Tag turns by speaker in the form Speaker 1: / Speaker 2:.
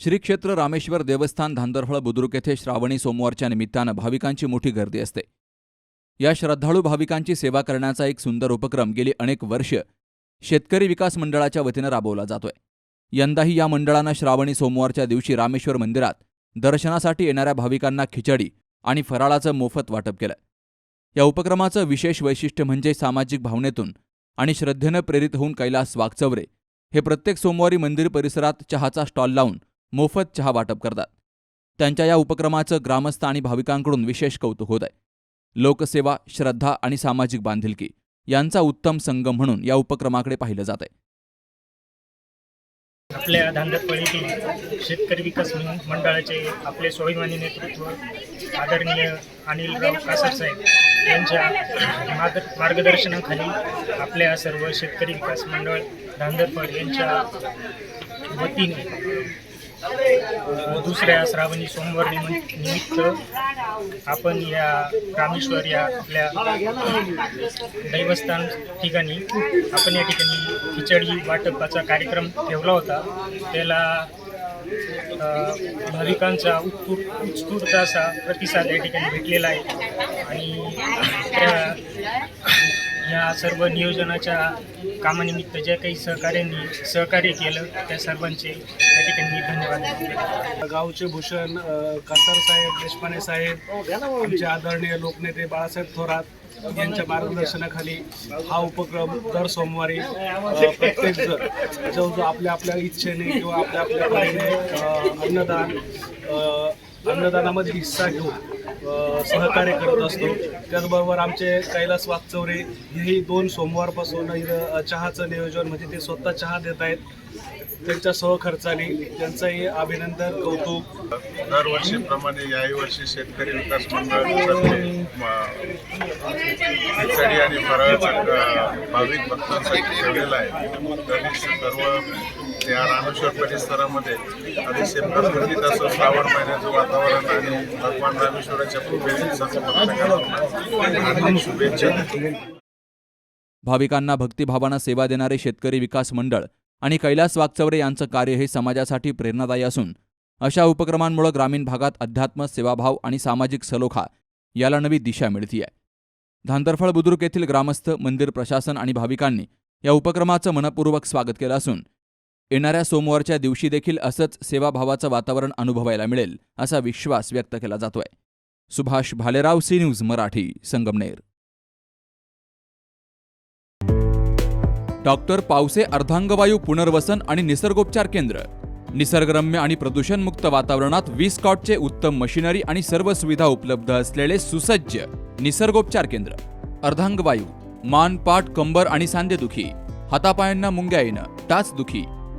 Speaker 1: श्री क्षेत्र रामेश्वर देवस्थान धांदरफळ बुद्रुक येथे श्रावणी सोमवारच्या निमित्तानं भाविकांची मोठी गर्दी असते. या श्रद्धाळू भाविकांची सेवा करण्याचा एक सुंदर उपक्रम गेली अनेक वर्ष शेतकरी विकास मंडळाच्या वतीनं राबवला जातोय. यंदाही या मंडळानं श्रावणी सोमवारच्या दिवशी रामेश्वर मंदिरात दर्शनासाठी येणाऱ्या भाविकांना खिचडी आणि फराळाचं मोफत वाटप केलं. या उपक्रमाचं विशेष वैशिष्ट्य म्हणजे सामाजिक भावनेतून आणि श्रद्धेनं प्रेरित होऊन कैलास वागचवरे हे प्रत्येक सोमवारी मंदिर परिसरात चहाचा स्टॉल लावून मोफत चहा वाटप करतात. त्यांच्या या उपक्रमाचं ग्रामस्थ आणि भाविकांकडून विशेष कौतुक होत आहे लोकसेवा श्रद्धा आणि सामाजिक बांधिलकी यांचा उत्तम संगम म्हणून या उपक्रमाकडे पाहिलं जात आहे
Speaker 2: आपल्या धांदरपळीतील शेतकरी विकास मंडळाचे आपले स्वाभिमानी नेतृत्व आदरणीय अनिलराव कासार साहेब यांच्या मार्ग- मार्गदर्शनाखाली आपल्या सर्व शेतकरी विकास मंडळ धांदरपळ यांच्या वतीने दुसऱ्या श्रावणी सोमवार निमित्त आपण या रामेश्वर या आपल्या दैवस्थान ठिकाणी आपण या ठिकाणी खिचडी वाटपाचा कार्यक्रम ठेवला होता. त्याला भाविकांचा उत्स्फूर्त उत्स्फूर्त असा प्रतिसाद या ठिकाणी भेटलेला आहे. आणि त्या या सर्व नियोजनाच्या कामानिमित्त ज्या काही सहकार्यांनी सहकार्य केलं त्या सर्वांचे त्या ठिकाणी मी धन्यवाद
Speaker 3: गावचे भूषण अ, कासार साहेब देशपांडे साहेब आमचे आदरणीय लोकनेते बाळासाहेब थोरात यांच्या मार्गदर्शनाखाली हा उपक्रम दर सोमवारी प्रत्येक जण जो जो आपल्या आपल्या इच्छेने किंवा आपल्या आपल्या अन्नदान अन्नदानामध्ये हिस्सा घेऊन सहकार्य करत असतो. त्याचबरोबर आमचे कैलास वागचौरे हेही दोन सोमवारपासून चहाचं नियोजन म्हणजे ते स्वतः चहा देत आहेत. त्यांच्या सहखर्चाने त्यांचंही अभिनंदन कौतुक.
Speaker 4: दरवर्षीप्रमाणे याही वर्षी शेतकरी विकास मंडळातर्फे खिचडी आणि फराळाचं भाविक भक्तांसाठी ठेवलेला आहे. सर्व या रामेश्वर परिसरामध्ये अतिशय प्रफुल्लित असं श्रावण महिन्याचं वातावरण आणि भगवान रामेश्वराच्या कृपेने सर्व हार्दिक शुभेच्छा
Speaker 1: भाविकांना भक्तिभावानं सेवा देणारे शेतकरी विकास मंडळ आणि कैलास वागचौरे यांचं कार्य हे समाजासाठी प्रेरणादायी असून अशा उपक्रमांमुळे ग्रामीण भागात अध्यात्म सेवाभाव आणि सामाजिक सलोखा याला नवी दिशा मिळतीय. धांदरफळ बुद्रुक येथील ग्रामस्थ मंदिर प्रशासन आणि भाविकांनी या उपक्रमाचं मनपूर्वक स्वागत केलं असून येणाऱ्या सोमवारच्या दिवशी देखील असंच सेवाभावाचं वातावरण अनुभवायला मिळेल असा विश्वास व्यक्त केला जातोय. Subhash Bhalerao C news Marathi Sangamner. Doctor Pawase अर्धांगवायू पुनर्वसन आणि निसर्गोपचार केंद्र. निसर्गरम्य आणि प्रदूषणमुक्त वातावरणात वीस कॉटचे उत्तम मशिनरी आणि सर्व सुविधा उपलब्ध असलेले सुसज्ज निसर्गोपचार केंद्र. अर्धांगवायू मान पाठ कंबर आणि सांधेदुखी हातापायांना मुंग्या येणं टाचदुखी